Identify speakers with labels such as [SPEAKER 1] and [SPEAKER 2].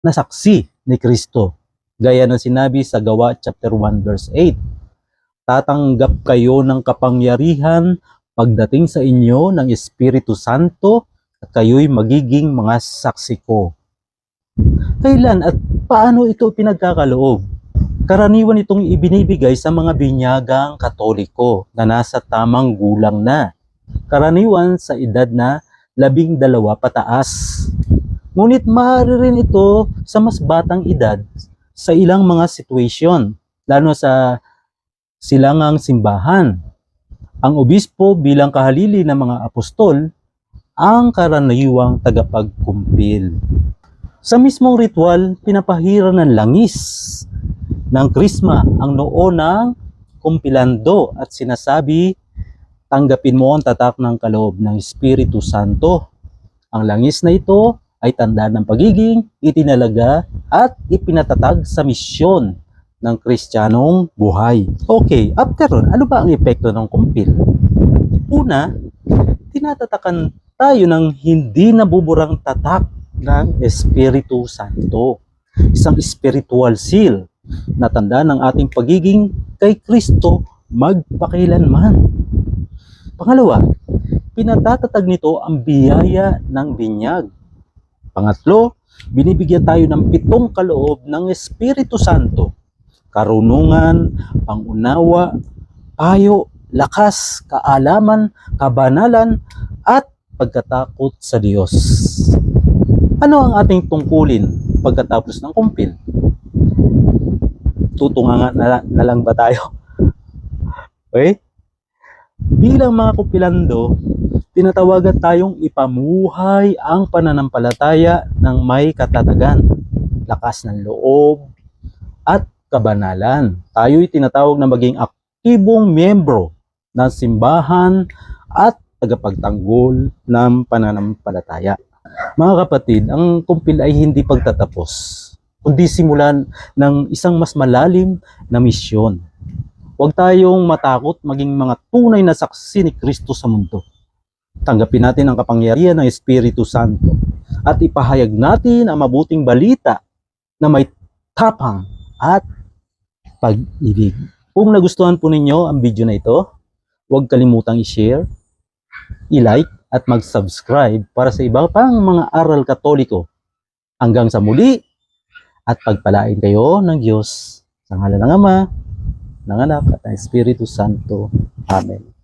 [SPEAKER 1] na saksi ni Kristo. Gaya ng sinabi sa Gawa chapter 1 verse 8. Tatanggap kayo ng kapangyarihan pagdating sa inyo ng Espiritu Santo at kayo'y magiging mga saksi ko. Kailan at paano ito pinagkakaloob? Karaniwan itong ibinibigay sa mga binyagang katoliko na nasa tamang gulang na. Karaniwan sa edad na labing dalawa pataas. Ngunit maaari rin ito sa mas batang edad sa ilang mga situation, lalo sa silangang simbahan. Ang obispo bilang kahalili ng mga apostol ang karaniwang tagapagkumpil. Sa mismong ritual, pinapahira ng langis ng krisma ang noo ng kumpilando at sinasabi, tanggapin mo ang tatak ng kaloob ng Espiritu Santo. Ang langis na ito ay tanda ng pagiging itinalaga at ipinatatag sa misyon ng kristyanong buhay. Okay, after nun, ano ba ang epekto ng kumpil? Una, tinatatakan tayo ng hindi nabuburang tatak ng Espiritu Santo. Isang spiritual seal na tanda ng ating pagiging kay Kristo magpakailanman. Pangalawa, pinatatatag nito ang biyaya ng binyag. Pangatlo, binibigyan tayo ng pitong kaloob ng Espiritu Santo. Karunungan, pangunawa, payo, lakas, kaalaman, kabanalan, at pagkatakot sa Diyos. Ano ang ating tungkulin pagkatapos ng kumpil? Tutunga na, lang ba tayo? Okay? Bilang mga kupilando, tinatawagan tayong ipamuhay ang pananampalataya ng may katatagan, lakas ng loob, at kabanalan. Tayo'y tinatawag na maging aktibong miyembro ng simbahan at tagapagtanggol ng pananampalataya. Mga kapatid, ang kumpil ay hindi pagtatapos, kundi simulan ng isang mas malalim na misyon. Huwag tayong matakot maging mga tunay na saksi ni Kristo sa mundo. Tanggapin natin ang kapangyarihan ng Espiritu Santo at ipahayag natin ang mabuting balita na may tapang at pag-ibig. Kung nagustuhan po ninyo ang video na ito, huwag kalimutang i-share, i-like at mag-subscribe para sa iba pang mga aral katoliko. Hanggang sa muli at pagpalain kayo ng Diyos sa ngalan ng Ama, ng Anak at ng Espiritu Santo. Amen.